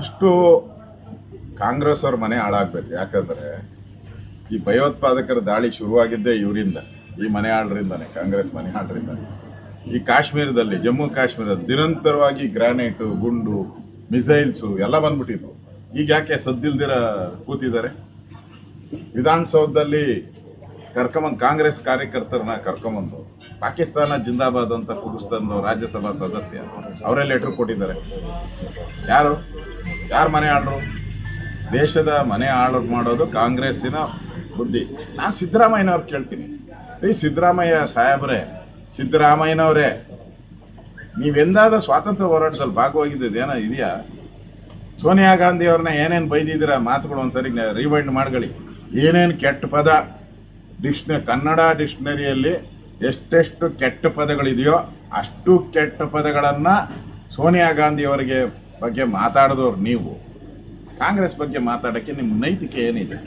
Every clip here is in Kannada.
ಅಷ್ಟು ಕಾಂಗ್ರೆಸ್ ಅವ್ರ ಮನೆ ಹಾಳಾಗ್ಬೇಕು. ಯಾಕಂದ್ರೆ ಈ ಭಯೋತ್ಪಾದಕರ ದಾಳಿ ಶುರುವಾಗಿದ್ದೇ ಇವರಿಂದ, ಈ ಮನೆ ಆಳ್ರಿಂದಾನೆ ಕಾಂಗ್ರೆಸ್ ಮನೆ ಹಾಳರಿಂದಾನೆ. ಈ ಕಾಶ್ಮೀರದಲ್ಲಿ, ಜಮ್ಮು ಕಾಶ್ಮೀರದಲ್ಲಿ ನಿರಂತರವಾಗಿ ಗ್ರಾನೈಟು, ಗುಂಡು, ಮಿಸೈಲ್ಸು ಎಲ್ಲ ಬಂದ್ಬಿಟ್ಟಿದ್ವು. ಈಗ ಯಾಕೆ ಸದ್ದಿಲ್ದಿರ ಕೂತಿದ್ದಾರೆ? ವಿಧಾನಸೌಧದಲ್ಲಿ ಕರ್ಕೊಂಬಂದು ಕಾಂಗ್ರೆಸ್ ಕಾರ್ಯಕರ್ತರನ್ನ ಕರ್ಕೊಂಬಂದು, ಪಾಕಿಸ್ತಾನ ಜಿಂದಾಬಾದ್ ಅಂತ ಕೂಗಿಸ್ತಂದು ರಾಜ್ಯಸಭಾ ಸದಸ್ಯ, ಅವರೇ ಲೆಟ್ರ್ ಕೊಟ್ಟಿದ್ದಾರೆ. ಯಾರು? ಯಾರು ಮನೆ ಆಳರು? ದೇಶದ ಮನೆ ಆಳು ಮಾಡೋದು ಕಾಂಗ್ರೆಸ್ಸಿನ ಬುದ್ಧಿ. ನಾನು ಸಿದ್ದರಾಮಯ್ಯನವ್ರು ಕೇಳ್ತೀನಿ. ಈ ಸಿದ್ದರಾಮಯ್ಯ ಸಾಹೇಬ್ರೆ, ಸಿದ್ದರಾಮಯ್ಯನವರೇ ನೀವೆಂದಾದ ಸ್ವಾತಂತ್ರ್ಯ ಹೋರಾಟದಲ್ಲಿ ಭಾಗವಾಗಿದ್ದು ಏನೋ ಇದೆಯಾ? ಸೋನಿಯಾ ಗಾಂಧಿ ಅವ್ರನ್ನ ಏನೇನು ಬೈದಿದ್ದೀರ? ಮಾತುಗಳು ಒಂದ್ಸರಿ ರಿವೈಂಡ್ ಮಾಡ್ಕೊಳ್ಳಿ. ಏನೇನು ಕೆಟ್ಟ ಪದ? ಡಿಕ್ಷನ ಕನ್ನಡ ಡಿಕ್ಷ್ನರಿಯಲ್ಲಿ ಎಷ್ಟೆಷ್ಟು ಕೆಟ್ಟ ಪದಗಳಿದೆಯೋ ಅಷ್ಟು ಕೆಟ್ಟ ಪದಗಳನ್ನು ಸೋನಿಯಾ ಗಾಂಧಿ ಅವರಿಗೆ ಬಗ್ಗೆ ಮಾತಾಡಿದವ್ರು ನೀವು. ಕಾಂಗ್ರೆಸ್ ಬಗ್ಗೆ ಮಾತಾಡೋಕ್ಕೆ ನಿಮ್ಮ ನೈತಿಕೆ ಏನಿದೆ?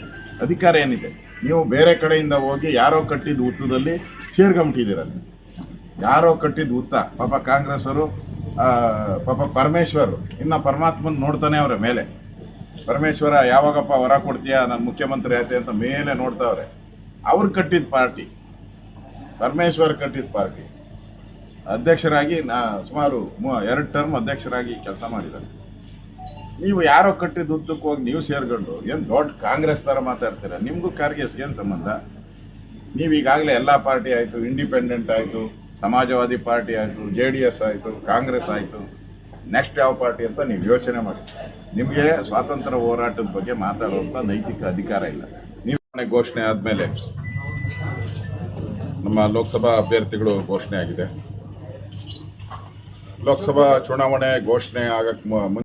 ಅಧಿಕಾರ ಏನಿದೆ? ನೀವು ಬೇರೆ ಕಡೆಯಿಂದ ಹೋಗಿ ಯಾರೋ ಕಟ್ಟಿದ ಹುತ್ತದಲ್ಲಿ ಸೇರ್ಕೊಂಬಿಟ್ಟಿದ್ದೀರ ಯಾರೋ ಕಟ್ಟಿದ ಹುತ್ತ ಪಾಪ ಕಾಂಗ್ರೆಸ್ ಅವರು ಆ, ಪಾಪ ಪರಮೇಶ್ವರ್ ಇನ್ನು ಪರಮಾತ್ಮನ ನೋಡ್ತಾನೆ ಅವರ ಮೇಲೆ. ಪರಮೇಶ್ವರ ಯಾವಾಗಪ್ಪ ವರ ಕೊಡ್ತೀಯಾ? ನಾನು ಮುಖ್ಯಮಂತ್ರಿ ಆಯ್ತೆ ಅಂತ ಮೇಲೆ ನೋಡ್ತಾವ್ರೆ. ಅವ್ರು ಕಟ್ಟಿದ ಪಾರ್ಟಿ, ಪರಮೇಶ್ವರ್ ಕಟ್ಟಿದ ಪಾರ್ಟಿ. ಅಧ್ಯಕ್ಷರಾಗಿ ನಾ ಸುಮಾರು ಎರಡು ಟರ್ಮ್ ಅಧ್ಯಕ್ಷರಾಗಿ ಕೆಲಸ ಮಾಡಿದ್ದಾರೆ. ನೀವು ಯಾರೋ ಕಟ್ಟಿದ ಉದ್ದಕ್ಕೆ ಹೋಗಿ ನೀವು ಸೇರ್ಕೊಂಡು ಏನು ದೊಡ್ಡ ಕಾಂಗ್ರೆಸ್ ಥರ ಮಾತಾಡ್ತೀರ? ನಿಮಗೂ ಕಾರ್ಗೆಸ್ ಏನು ಸಂಬಂಧ? ನೀವು ಈಗಾಗಲೇ ಎಲ್ಲ ಪಾರ್ಟಿ ಆಯಿತು ಇಂಡಿಪೆಂಡೆಂಟ್ ಆಯಿತು, ಸಮಾಜವಾದಿ ಪಾರ್ಟಿ ಆಯಿತು, ಜೆ ಡಿ ಎಸ್ ಆಯಿತು, ಕಾಂಗ್ರೆಸ್ ಆಯಿತು. ನೆಕ್ಸ್ಟ್ ಯಾವ ಪಾರ್ಟಿ ಅಂತ ನೀವು ಯೋಚನೆ ಮಾಡಿ. ನಿಮಗೆ ಸ್ವಾತಂತ್ರ್ಯ ಹೋರಾಟದ ಬಗ್ಗೆ ಮಾತಾಡುವಂಥ ನೈತಿಕ ಅಧಿಕಾರ ಇಲ್ಲ. ಘೋಷಣೆ ಆದಮೇಲೆ ನಮ್ಮ ಲೋಕಸಭಾ ಅಭ್ಯರ್ಥಿಗಳು ಘೋಷಣೆ ಆಗಿದೆ. ಲೋಕಸಭಾ ಚುನಾವಣೆ ಘೋಷಣೆ ಆಗಕ್ಕೆ